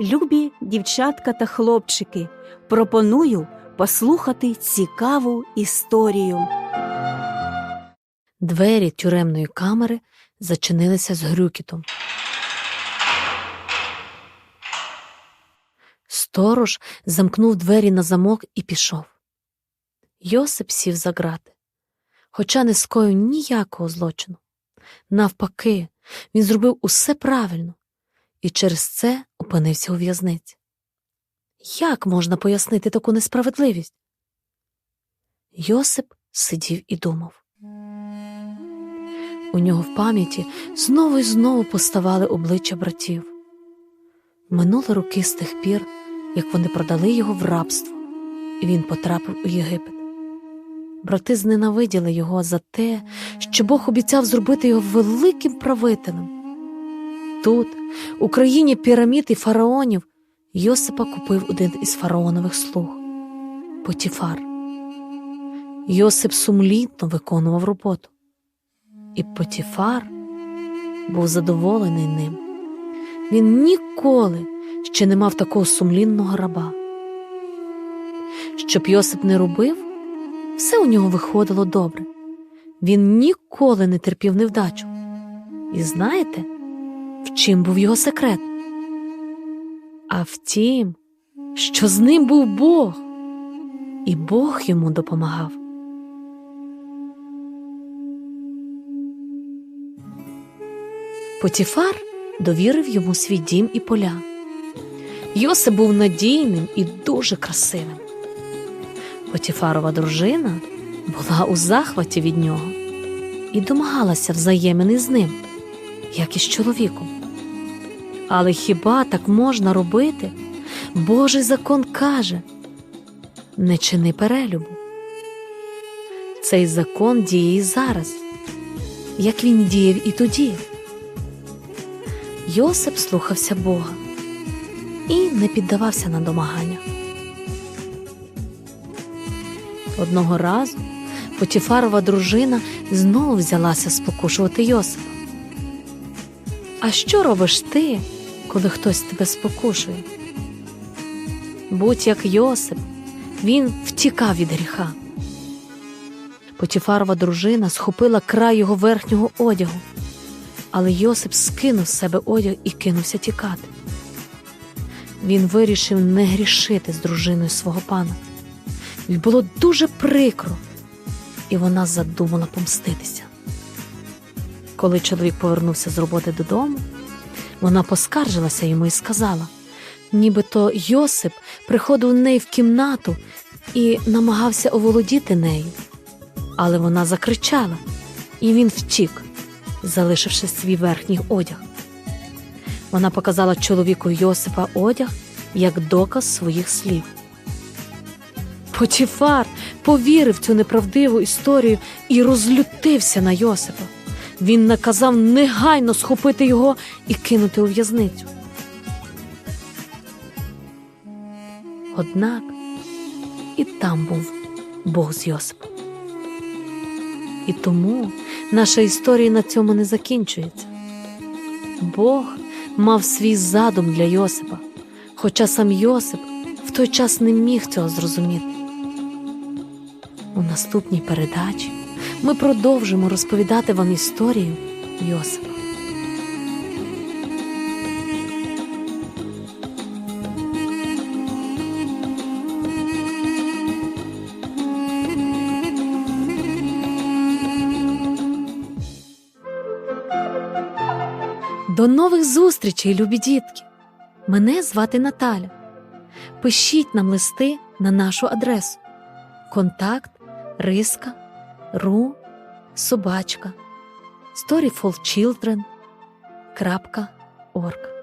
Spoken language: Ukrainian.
Любі дівчатка та хлопчики, пропоную послухати цікаву історію. Двері тюремної камери зачинилися з грюкітом. Сторож замкнув двері на замок і пішов. Йосип сів за грати, хоча не скоїв ніякого злочину. Навпаки, він зробив усе правильно і через це опинився у в'язниці. Як можна пояснити таку несправедливість? Йосип сидів і думав. У нього в пам'яті знову і знову поставали обличчя братів. Минули роки з тих пір, як вони продали його в рабство, і він потрапив у Єгипет. Брати зненавиділи його за те, що Бог обіцяв зробити його великим правителем. Тут, у країні пірамід і фараонів, Йосипа купив один із фараонових слуг Потіфар. Йосип сумлінно виконував роботу, і Потіфар був задоволений ним. Він ніколи ще не мав такого сумлінного раба. Щоб Йосип не робив, все у нього виходило добре. Він ніколи не терпів невдачу. І знаєте, в чим був його секрет? А в тім, що з ним був Бог, і Бог йому допомагав. Потіфар довірив йому свій дім і поля. Йосип був надійним і дуже красивим. Потіфарова дружина була у захваті від нього і домагалася взаємини з ним, як і з чоловіком. Але хіба так можна робити? Божий закон каже не чини перелюбу. Цей закон діє і зараз, як він діяв і тоді. Йосип слухався Бога і не піддавався на домагання. Одного разу Потіфарова дружина знову взялася спокушувати Йосипа. А що робиш ти, коли хтось тебе спокушує? Будь як Йосип, він втікав від гріха. Потіфарова дружина схопила край його верхнього одягу, але Йосип скинув з себе одяг і кинувся тікати. Він вирішив не грішити з дружиною свого пана. І було дуже прикро, і вона задумала помститися. Коли чоловік повернувся з роботи додому, вона поскаржилася йому і сказала, нібито Йосип приходив в неї в кімнату і намагався оволодіти нею. Але вона закричала, і він втік, залишивши свій верхній одяг. Вона показала чоловіку Йосипа одяг як доказ своїх слів. Потіфар повірив цю неправдиву історію і розлютився на Йосипа. Він наказав негайно схопити його і кинути у в'язницю. Однак і там був Бог з Йосипом. І тому наша історія на цьому не закінчується. Бог мав свій задум для Йосипа, хоча сам Йосип в той час не міг цього зрозуміти. У наступній передачі ми продовжимо розповідати вам історію Йосипа. До нових зустрічей, любі дітки! Мене звати Наталя. Пишіть нам листи на нашу адресу. Контакт риска ру собачка storyfulchildren.org